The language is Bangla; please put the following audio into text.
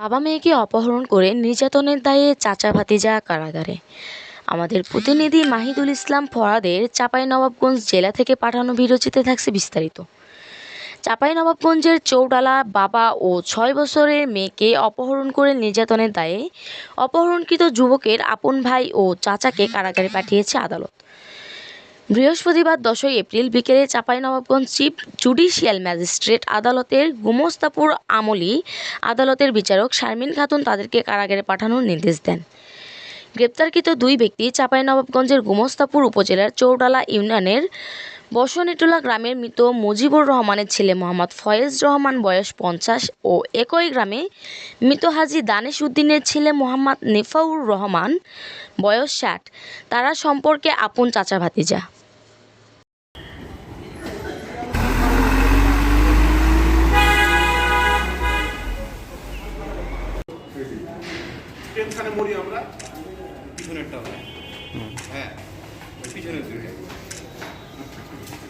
বাবা মেয়েকে অপহরণ করে নির্যাতনের দায়ে চাচা ভাতিজা কারাগারে। আমাদের প্রতিনিধি মাহিদুল ইসলাম ফরাদের চাঁপাইনবাবগঞ্জ জেলা থেকে পাঠানো ভিডিওচিত্রে থাকছে বিস্তারিত। চাঁপাইনবাবগঞ্জের চৌডালা বাবা ও ছয় বছরের মেয়েকে অপহরণ করে নির্যাতনের দায়ে অপহরণকৃত যুবকের আপন ভাই ও চাচাকে কারাগারে পাঠিয়েছে আদালত। বৃহস্পতিবার দশই এপ্রিল বিকেলে চাঁপাইনবাবগঞ্জ চিফ জুডিশিয়াল ম্যাজিস্ট্রেট আদালতের গুমস্তাপুর আমলি আদালতের বিচারক শারমিন খাতুন তাদেরকে কারাগারে পাঠানোর নির্দেশ দেন। গ্রেপ্তারকৃত দুই ব্যক্তি চাঁপাইনবাবগঞ্জের গুমস্তাপুর উপজেলার চৌডালা ইউনিয়নের বসনিটোলা গ্রামের মৃত মুজিবুর রহমানের ছেলে মোহাম্মদ ফয়েজ রহমান, বয়স পঞ্চাশ, ও একই গ্রামে মৃত হাজি দানেশ উদ্দিনের ছেলে মোহাম্মদ নেফাউর রহমান, বয়স ষাট। তারা সম্পর্কে আপন চাচা ভাতিজা। মরি আমরা, পিছনেরটা হ্যাঁ ওই পিছনের দিকে